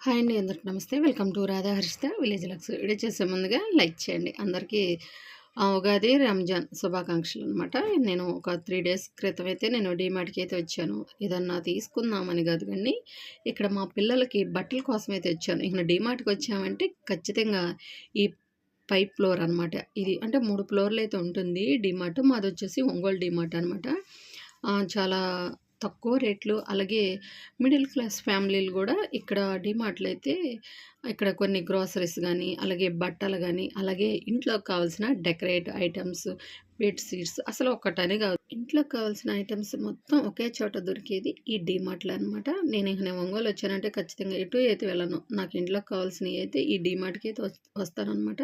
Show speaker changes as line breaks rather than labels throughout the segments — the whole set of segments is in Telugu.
హాయ్ అండి అందరికి నమస్తే. Welcome to Radha Harshita village vlogs video చేసే ముందుగా లైక్ చేయండి. అందరికీ ఆ, ఉగాది రంజాన్ శుభాకాంక్షలు అనమాట నేను ఒక త్రీ డేస్ క్రితం అయితే నేను డీమార్ట్కి అయితే వచ్చాను. ఏదన్నా తీసుకుందామని కాదు కానీ ఇక్కడ మా పిల్లలకి బట్టల కోసం అయితే వచ్చాను. ఇక్కడ డీమార్ట్కి వచ్చామంటే ఖచ్చితంగా ఈ పై ఫ్లోర్ అనమాట ఇది అంటే మూడు ఫ్లోర్లు అయితే ఉంటుంది. డీమార్ట్ మాది వచ్చేసి ఒంగోలు డిమార్ట్ అనమాట చాలా తక్కువ రేట్లు అలాగే మిడిల్ క్లాస్ ఫ్యామిలీలు కూడా ఇక్కడ డిమార్ట్లు అయితే ఇక్కడ కొన్ని గ్రోసరీస్ కానీ అలాగే బట్టలు కానీ అలాగే ఇంట్లో కావాల్సిన డెకరేట్ ఐటమ్స్ బెడ్ షీట్స్ అసలు ఒక్కటనే కాదు. ఇంట్లో కావాల్సిన ఐటమ్స్ మొత్తం ఒకే చోట దొరికేది ఈ డిమార్ట్లో అనమాట నేను ఇంక నేను ఒంగోలు వచ్చానంటే ఖచ్చితంగా ఎటు అయితే వెళ్ళను నాకు ఇంట్లోకి కావాల్సినవి అయితే ఈ డిమార్ట్కి అయితే వస్తానమాట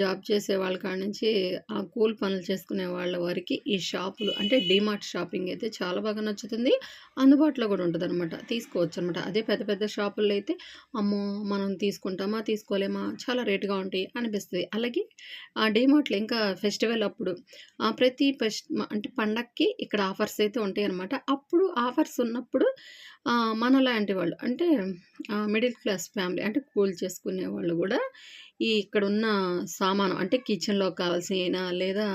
జాబ్ చేసే వాళ్ళ కాడ నుంచి ఆ కూల్ పనులు చేసుకునే వాళ్ళ వారికి ఈ షాపులు అంటే డిమార్ట్ షాపింగ్ అయితే చాలా బాగా నచ్చుతుంది. అందుబాటులో కూడా ఉంటుంది అనమాట తీసుకోవచ్చు అనమాట అదే పెద్ద పెద్ద షాపుల్లో అయితే అమ్మో మనం తీసుకుంటామా తీసుకోలేమా చాలా రేటుగా ఉంటాయి అనిపిస్తుంది. అలాగే ఆ డిమార్ట్లో ఇంకా ఫెస్టివల్ అప్పుడు ప్రతి ఫెస్ట్ అంటే పండక్కి ఇక్కడ ఆఫర్స్ అయితే ఉంటాయి అనమాట అప్పుడు ఆఫర్స్ ఉన్నప్పుడు మనలాంటి వాళ్ళు అంటే మిడిల్ క్లాస్ ఫ్యామిలీ అంటే కూల్ చేసుకునే వాళ్ళు కూడా ఈ ఇక్కడ ఉన్న సామాను అంటే కిచెన్‌లో కావాల్సిన లేదా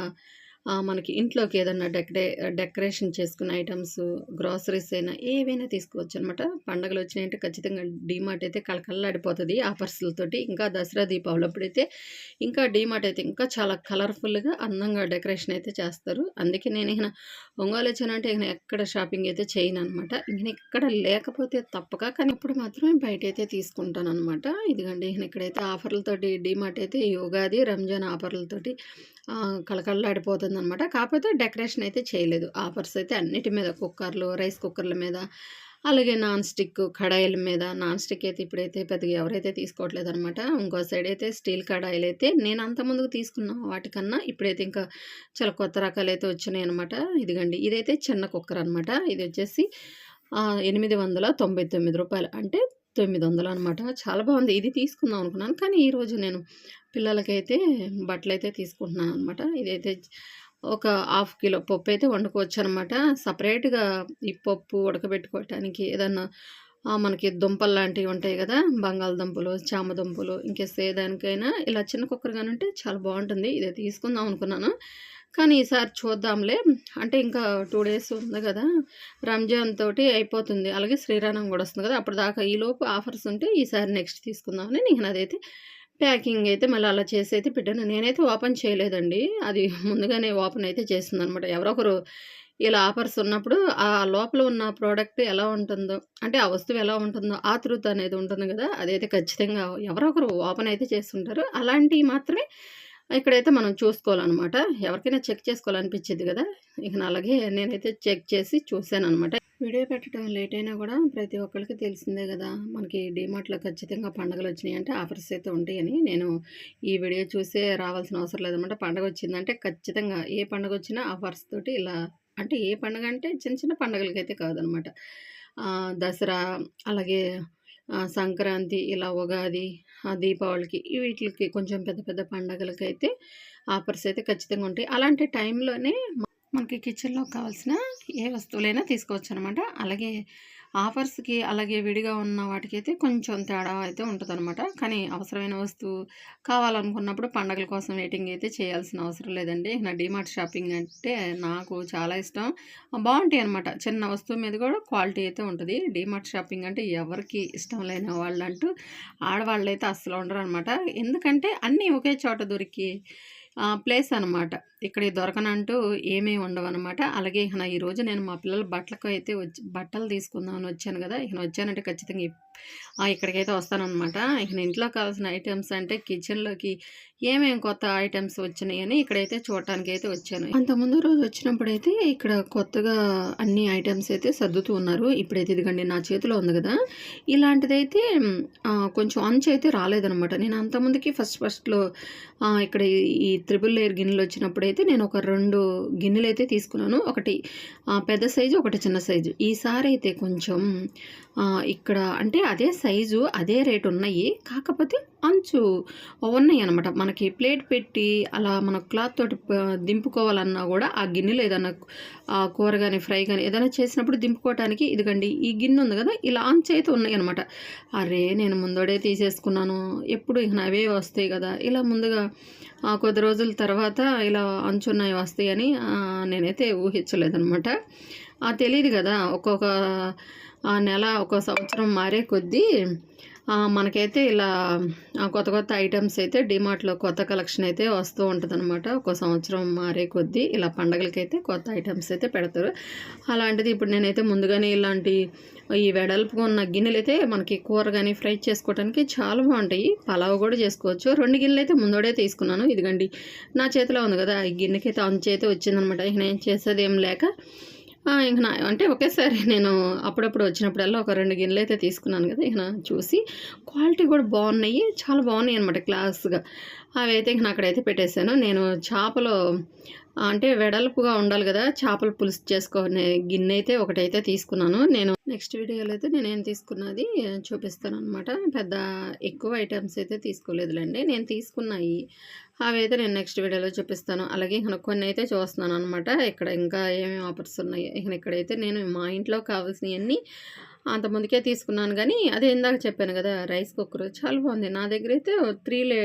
మనకి ఇంట్లోకి ఏదన్నా డెకరే డెకరేషన్ చేసుకునే ఐటమ్స్ గ్రోసరీస్ అయినా ఏవైనా తీసుకోవచ్చు అనమాట పండగలు వచ్చినాయంటే ఖచ్చితంగా డీమార్ట్ అయితే కలకల్లాడిపోతుంది ఆఫర్స్‌లతోటి. ఇంకా దసరా, దీపావళి అప్పుడైతే ఇంకా డీమార్ట్ అయితే ఇంకా చాలా కలర్‌ఫుల్‌గా, అందంగా డెకరేషన్ అయితే చేస్తారు. అందుకే నేను ఇక ఒంగోలు వచ్చానంటే ఇక ఎక్కడ షాపింగ్ అయితే చేయను అనమాట నేను ఇక్కడ లేకపోతే తప్పక కానీ ఇప్పుడు మాత్రం బయటైతే తీసుకుంటాననమాట. నేను ఇక్కడైతే ఆఫర్‌లతోటి డీమార్ట్ అయితే యుగాది రంజాన్ ఆఫర్‌లతోటి కలకల్లాడిపోతుంది అనమాట కాకపోతే డెకరేషన్ అయితే చేయలేదు. ఆఫర్స్ అయితే అన్నిటి మీద కుక్కర్లు, రైస్ కుక్కర్ల మీద, అలాగే నాన్ స్టిక్ కడాయిల మీద నాన్ స్టిక్ అయితే ఇప్పుడైతే పెద్దగా ఎవరైతే తీసుకోవట్లేదనమాట. ఇంకో సైడ్ అయితే స్టీల్ కడాయిలు అయితే నేను అంతకుముందుకు తీసుకున్న వాటికన్నా ఇప్పుడైతే ఇంకా చాలా కొత్త రకాలైతే వచ్చినాయనమాట. ఇదిగండి ఇదైతే చిన్న కుక్కర్ అనమాట. ఇది వచ్చేసి ఎనిమిది వందల తొంభై తొమ్మిది రూపాయలు అంటే 900 అనమాట. చాలా బాగుంది. ఇది తీసుకుందాం అనుకున్నాను. కానీ ఈరోజు నేను పిల్లలకైతే బట్టలైతే తీసుకుంటున్నాననమాట. ఇదైతే ఒక హాఫ్ కిలో పప్పు అయితే వండుకోవచ్చనమాట. సపరేట్గా ఈ పప్పు ఉడకబెట్టుకోవటానికి ఏదన్నా మనకి దుంపలు లాంటివి ఉంటాయి కదా బంగాళదుంపలు, చామ దుంపలు ఇంకేస్తే దానికైనా ఇలా చిన్న కుక్కర్ కానీ ఉంటే చాలా బాగుంటుంది ఇదే తీసుకుందాం అనుకున్నాను. కానీ ఈసారి చూద్దాంలే. అంటే ఇంకా టూ డేస్ ఉంది కదా రంజాన్ తోటి అయిపోతుంది. అలాగే శ్రీరామం కూడా వస్తుంది గదా! అప్పటిదాకా ఈలోపు ఆఫర్స్ ఉంటే ఈసారి నెక్స్ట్ తీసుకుందామని నేను అదైతే ప్యాకింగ్ అయితే మళ్ళీ అలా చేసి అయితే పెట్టాను. నేనైతే ఓపెన్ చేయలేదండి. అది ముందుగానే ఓపెన్ అయితే చేసింది అనమాట ఎవరొకరు ఇలా ఆఫర్స్ ఉన్నప్పుడు ఆ లోపల ఉన్న ప్రోడక్ట్ ఎలా ఉంటుందో అంటే ఆ వస్తువు ఎలా ఉంటుందో ఆతృత అనేది ఉంటుంది కదా అదైతే ఖచ్చితంగా ఎవరొకరు ఓపెన్ అయితే చేస్తుంటారు అలాంటివి మాత్రమే ఇక్కడైతే మనం చూసుకోవాలనమాట. ఎవరికైనా చెక్ చేసుకోవాలనిపించేది కదా ఇక అలాగే నేనైతే చెక్ చేసి చూసాననమాట. వీడియో పెట్టడం లేట్ అయినా కూడా ప్రతి ఒక్కరికి తెలిసిందే కదా మనకి డీమార్ట్‌లో ఖచ్చితంగా పండుగలు వచ్చినాయి అంటే ఆఫర్స్ అయితే ఉంటాయని. నేను ఈ వీడియో చూసే రావాల్సిన అవసరం లేదనమాట. పండగొచ్చిందంటే ఖచ్చితంగా ఏ పండుగ వచ్చినా ఆఫర్స్ తోటి ఇలా అంటే ఏ పండుగ అంటే చిన్న చిన్న పండుగలకైతే కాదనమాట. దసరా అలాగే సంక్రాంతి ఇలా ఉగాది, దీపావళికి వీటికి కొంచెం పెద్ద పెద్ద పండగలకైతే ఆఫర్స్ అయితే ఖచ్చితంగా ఉంటాయి. అలాంటి టైంలోనే మనకి కిచెన్‌లో కావాల్సిన ఏ వస్తువులైనా తీసుకోవచ్చు అనమాట అలాగే ఆఫర్స్‌కి అలాగే విడిగా ఉన్న వాటికైతే కొంచెం తేడా అయితే ఉంటదనమాట. కానీ అవసరమైన వస్తువు కావాలనుకున్నప్పుడు పండగల కోసం వెయిటింగ్ అయితే చేయాల్సిన అవసరం లేదండి. నా డీమార్ట్ షాపింగ్ అంటే నాకు చాలా ఇష్టం. బాగుంటాయి అనమాట చిన్న వస్తువు మీద కూడా క్వాలిటీ అయితే ఉంటుంది డీమార్ట్ షాపింగ్ అంటే ఎవరికి ఇష్టం లేని ఆడవాళ్ళు అయితే అస్సలు ఉండరు అనమాట ఎందుకంటే అన్నీ ఒకే చోట దొరికి ప్లేస్ అనమాట. ఇక్కడ దొరకనంటూ ఏమీ ఉండవన్నమాట అలాగే ఇక ఈరోజు నేను మా పిల్లల అయితే వచ్చి బట్టలు తీసుకుందామని వచ్చాను కదా ఇక వచ్చానంటే ఖచ్చితంగా ఇక్కడికైతే వస్తానమాట ఇక ఇంట్లో కావాల్సిన ఐటమ్స్ అంటే కిచెన్‌లోకి ఏమేమి కొత్త ఐటెమ్స్ వచ్చినాయని ఇక్కడైతే చూడటానికి అయితే వచ్చాను. అంతకుముందు రోజు వచ్చినప్పుడైతే ఇక్కడ కొత్తగా అన్ని ఐటమ్స్ అయితే సర్దుతూ ఉన్నారు. ఇప్పుడైతే ఇదిగండి నా చేతిలో ఉంది కదా ఇలాంటిదైతే కొంచెం అంచు అయితే రాలేదనమాట. నేను అంతకుముందుకి ఫస్ట్ ఫస్ట్‌లో ఇక్కడ ఈ త్రిబుల్ లేయర్ అయితే నేను ఒక రెండు గిన్నెలు అయితే తీసుకున్నాను. ఒకటి పెద్ద సైజు, ఒకటి చిన్న సైజు. ఈసారైతే కొంచెం ఇక్కడ అంటే అదే సైజు అదే రేట్ ఉన్నాయి. కాకపోతే అంచు ఉన్నాయి అనమాట మనకి ప్లేట్ పెట్టి అలా మన క్లాత్ తోటి దింపుకోవాలన్నా కూడా ఆ గిన్నెలో ఏదైనా ఆ కూర కానీ ఫ్రై కానీ ఏదైనా చేసినప్పుడు దింపుకోవటానికి ఇదిగండి ఈ గిన్నె ఉంది కదా ఇలా అంచు అయితే ఉన్నాయి అనమాట అరే నేను ముందోడే తీసేసుకున్నాను. ఎప్పుడు ఇక అవే వస్తాయి కదా ఇలా ముందుగా కొద్ది రోజుల తర్వాత ఇలా అంచున్నాయి వస్తాయి అని నేనైతే ఊహించలేదనమాట తెలియదు కదా ఒక్కొక్క ఆ, నెల ఒక సంవత్సరం మారే కొద్దీ మనకైతే ఇలా కొత్త కొత్త ఐటమ్స్ అయితే డిమార్ట్లో కొత్త కలెక్షన్ అయితే వస్తూ ఉంటుందన్నమాట. ఒక సంవత్సరం మారే కొద్దీ ఇలా పండగలకైతే కొత్త ఐటమ్స్ అయితే పెడతారు. అలాంటిది ఇప్పుడు నేనైతే ముందుగానే ఇలాంటి ఈ వెడల్పుగా ఉన్న గిన్నెలు అయితే మనకి కూర కానీ ఫ్రై చేసుకోవడానికి చాలా బాగుంటాయి. పలావ్ కూడా చేసుకోవచ్చు. రెండు గిన్నెలు అయితే ముందోడే తీసుకున్నాను. ఇదిగండి నా చేతిలో ఉంది కదా ఈ గిన్నెకైతే అంచు అయితే వచ్చిందనమాట ఇక నేను చేసేది ఏం లేక ఇంక నా అంటే ఒకేసారి నేను అప్పుడప్పుడు వచ్చినప్పుడల్లా ఒక రెండు గిన్నెలు అయితే తీసుకున్నాను కదా ఇక నా చూసి క్వాలిటీ కూడా బాగున్నాయి చాలా బాగున్నాయి అనమాట క్లాస్గా. అవి అయితే ఇంక నా అక్కడైతే పెట్టేశాను. నేను చేపలు అంటే వెడల్పుగా ఉండాలి కదా చేపల పులుసు చేసుకునే గిన్నె అయితే ఒకటైతే తీసుకున్నాను. నేను నెక్స్ట్ వీడియోలో అయితే నేను ఏం తీసుకున్నది చూపిస్తాను అనమాట పెద్ద ఎక్కువ ఐటమ్స్ అయితే తీసుకోలేదులేండి. నేను తీసుకున్నాయి అవి అయితే నేను నెక్స్ట్ వీడియోలో చూపిస్తాను. అలాగే ఇక కొన్ని అయితే చూస్తున్నాను అనమాట ఇక్కడ ఇంకా ఏమేమి ఆఫర్స్ ఉన్నాయి ఇక ఇక్కడైతే నేను మా ఇంట్లో కావాల్సినవన్నీ అంత ముందుకే తీసుకున్నాను. కానీ అదే ఇందాక చెప్పాను కదా రైస్ కుక్కర్ చాలా బాగుంది. నా దగ్గర అయితే త్రీ లే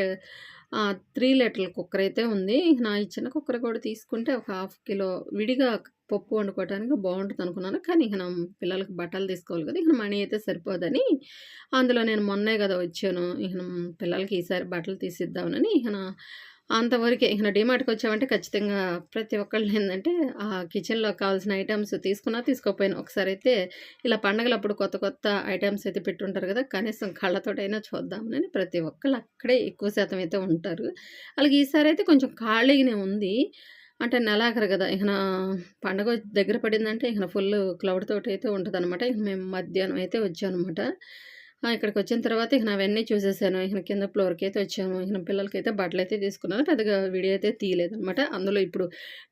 త్రీ లీటర్ల కుక్కర్ అయితే ఉంది. నా ఈ చిన్న కుక్కర్ కూడా తీసుకుంటే ఒక హాఫ్ కిలో విడిగా పప్పు వండుకోవడానికి బాగుంటుంది అనుకున్నాను. కానీ ఇక నా పిల్లలకి బట్టలు తీసుకోవాలి కదా ఇక మనీ అయితే సరిపోదని అందులో నేను మొన్నే కదా వచ్చాను. ఇక పిల్లలకి ఈసారి బట్టలు తీసిద్దామని ఇక నా అంతవరకే ఇక డిమార్ట్కి వచ్చామంటే ఖచ్చితంగా ప్రతి ఒక్కళ్ళు ఏంటంటే ఆ కిచెన్లో కావాల్సిన ఐటమ్స్ తీసుకున్నా తీసుకోకపోయినా ఒకసారి అయితే ఇలా పండగలప్పుడు కొత్త కొత్త ఐటమ్స్ అయితే పెట్టుంటారు కదా కనీసం కళ్ళతోటైనా చూద్దామని ప్రతి ఒక్కళ్ళు అక్కడే ఎక్కువ శాతం అయితే ఉంటారు. అలాగే ఈసారి అయితే కొంచెం ఖాళీగానే ఉంది. అంటే నెలాఖరు కదా ఇక పండగ దగ్గర పడిందంటే ఇక ఫుల్ క్లౌడ్ తోటి అయితే ఉంటుంది అనమాట ఇక మేము మధ్యాహ్నం అయితే వచ్చామన్నమాట. ఇక్కడికి వచ్చిన తర్వాత ఇక అవన్నీ చూసేసాను. ఇక కింద ఫ్లోర్కి అయితే వచ్చాము. ఇక పిల్లలకి అయితే బట్టలు అయితే తీసుకున్నాను పెద్దగా వీడియో అయితే తీయలేదన్నమాట. అందులో ఇప్పుడు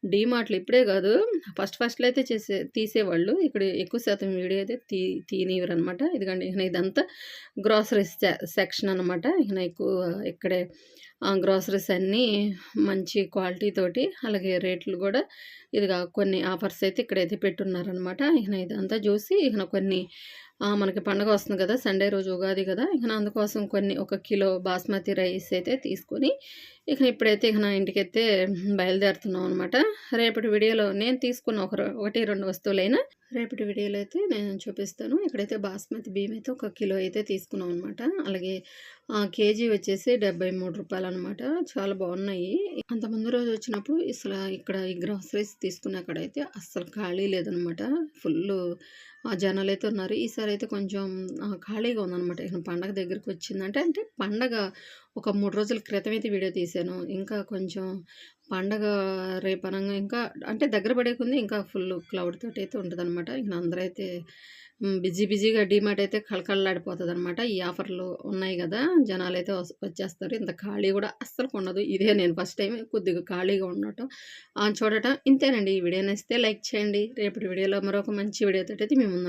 డీమార్ట్లు ఇప్పుడే కాదు ఫస్ట్ ఫస్ట్లో అయితే చేసే తీసేవాళ్ళు. ఇక్కడ ఎక్కువ శాతం వీడియో అయితే తీ తీనివ్వరు అనమాట ఎందుకంటే ఇక ఇదంతా గ్రాసరీస్ సెక్షన్ అనమాట ఇక ఎక్కువ ఇక్కడే గ్రాసరీస్ అన్నీ మంచి క్వాలిటీ తోటి అలాగే రేట్లు కూడా ఇదిగా కొన్ని ఆఫర్స్ అయితే ఇక్కడైతే పెట్టున్నారనమాట ఇక ఇదంతా చూసి ఇక కొన్ని మనకి పండగ వస్తుంది కదా సండే రోజు ఉగాది కదా ఇక అందుకోసం కొన్ని ఒక కిలో బాస్మతి రైస్ అయితే తీసుకొని ఇక ఇప్పుడైతే ఇక నా ఇంటికైతే బయలుదేరుతున్నాం అనమాట రేపటి వీడియోలో నేను తీసుకున్న ఒక ఒకటి రెండు వస్తువులైనా రేపటి వీడియోలో అయితే నేను చూపిస్తాను. ఇక్కడైతే బాస్మతి బియ్యం అయితే ఒక కిలో అయితే తీసుకున్నాం అనమాట అలాగే కేజీ వచ్చేసి డెబ్బై మూడు రూపాయలు అనమాట చాలా బాగున్నాయి. అంత ముందు రోజు వచ్చినప్పుడు అసలు ఇక్కడ ఈ గ్రాసరీస్ తీసుకున్న అక్కడైతే అస్సలు ఖాళీ లేదనమాట ఫుల్ జనాలు అయితే ఉన్నారు. ఈసారి అయితే కొంచెం ఖాళీగా ఉందన్నమాట. ఇక పండగ దగ్గరికి వచ్చిందంటే అంటే పండగ ఒక మూడు రోజుల క్రితం అయితే వీడియో తీశాను. ఇంకా కొంచెం పండగ రేపనంగా ఇంకా అంటే దగ్గర పడే కొంది ఇంకా ఫుల్ క్లౌడ్ తోటి అయితే ఉంటుంది అనమాట ఇంకా అందరూ అయితే బిజీ బిజీగా డిమార్ట్ అయితే కళకళలాడిపోతుంది అనమాట ఈ ఆఫర్లు ఉన్నాయి కదా జనాలు అయితే వచ్చేస్తారు. ఇంత ఖాళీ కూడా అస్సలు ఉండదు ఇదే నేను ఫస్ట్ టైం కొద్దిగా ఖాళీగా ఉండటం ఆ, చూడటం ఇంతేనండి. ఈ వీడియో నచ్చితే లైక్ చేయండి. రేపటి వీడియోలో మరొక మంచి వీడియోతో అయితే మేము